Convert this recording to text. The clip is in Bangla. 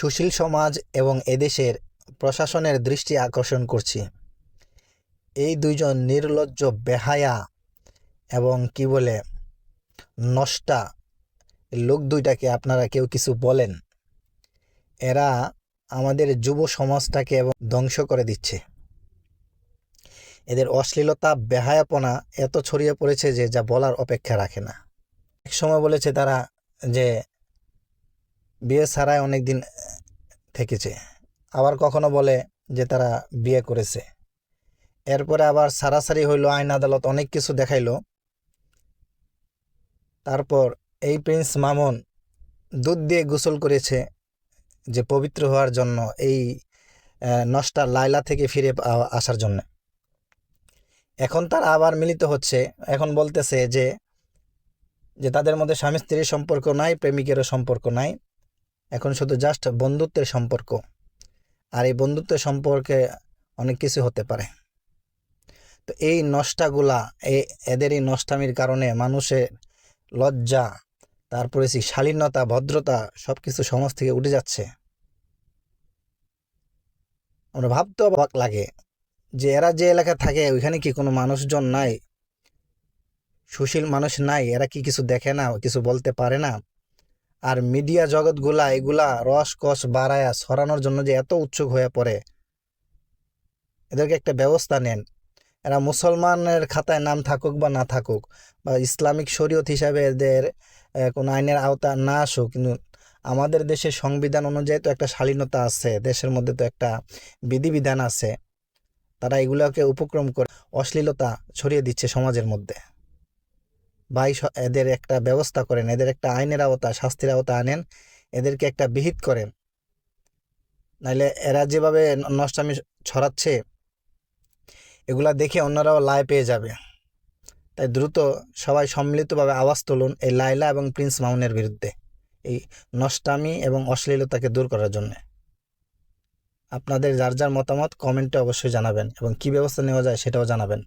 সুশীল সমাজ এবং এদেশের প্রশাসনের দৃষ্টি আকর্ষণ করছি। এই দুইজন নির্লজ্জ বেহায়া এবং কি বলে, নষ্টা লোক দুইটাকে আপনারা কেউ কিছু বলেন, এরা আমাদের যুব সমাজটাকে এবং ধ্বংস করে দিচ্ছে। এদের অশ্লীলতা, বেহায়াপনা এত ছড়িয়ে পড়েছে যে যা বলার অপেক্ষা রাখে না। এক সময় বলেছে তারা যে বিয়ে ছাড়াই অনেক দিন থেকেছে। আবার কখনো বলে যে তারা বিয়ে করেছে। এরপরে আবার সারাসারি হইল, আইন আদালত অনেক কিছু দেখাইলো। তারপর এই প্রিন্স মামুন দুধ দিয়ে গোসল করেছে যে পবিত্র হওয়ার জন্য এই নষ্টা লাইলা থেকে ফিরে আসার জন্য। এখন তারা আবার মিলিত হচ্ছে। এখন বলতেছে যে যে তাদের মধ্যে স্বামী স্ত্রীর সম্পর্ক নাই, প্রেমিকেরও সম্পর্ক নাই। এখন শুধু জাস্ট বন্ধুত্বের সম্পর্ক। আর এই বন্ধুত্বের সম্পর্কে অনেক কিছু হতে পারে। তো এই নষ্টাগুলা এদের এই নষ্টামির কারণে মানুষের লজ্জা, তারপরে সেই শালীনতা, ভদ্রতা সব কিছু সমাজ থেকে উঠে যাচ্ছে। আমরা ভাবতে অবাক লাগে যে এরা যে এলাকায় থাকে, ওইখানে কি কোনো মানুষজন নাই? সুশীল মানুষ নাই? এরা কি কিছু দেখে না, কিছু বলতে পারে না? আর মিডিয়া জগৎগুলা এগুলা রস কস বাড়ায়া সরানোর জন্য যে এত উৎসুক হয়ে পড়ে। এদেরকে একটা ব্যবস্থা নেন। এরা মুসলমানের খাতায় নাম থাকুক বা না থাকুক, বা ইসলামিক শরীয়ত হিসাবে এদের কোনো আইনের আওতা না আসুক, কিন্তু আমাদের দেশের সংবিধান অনুযায়ী তো একটা শালীনতা আছে, দেশের মধ্যে তো একটা বিধিবিধান আছে। তারা এগুলোকে উপক্রম করে অশ্লীলতা ছড়িয়ে দিচ্ছে সমাজের মধ্যে। ভাই এদের একটা ব্যবস্থা করেন, এদের একটা আইনের আওতা শাস্তির আওতা আনেন, এদেরকে একটা বিহিত করেন। নাইলে এরা যেভাবে নষ্টামি ছড়াচ্ছে, এগুলা দেখে অন্যরাও লায় পেয়ে যাবে। তাই দ্রুত সবাই সম্মিলিতভাবে আওয়াজ তুলুন এই লাইলা এবং প্রিন্স মাউনের বিরুদ্ধে, এই নষ্টামি এবং অশ্লীলতাকে দূর করার জন্য। আপনাদের যার যার মতামত কমেন্টে অবশ্যই জানাবেন এবং কী ব্যবস্থা নেওয়া যায় সেটাও জানাবেন।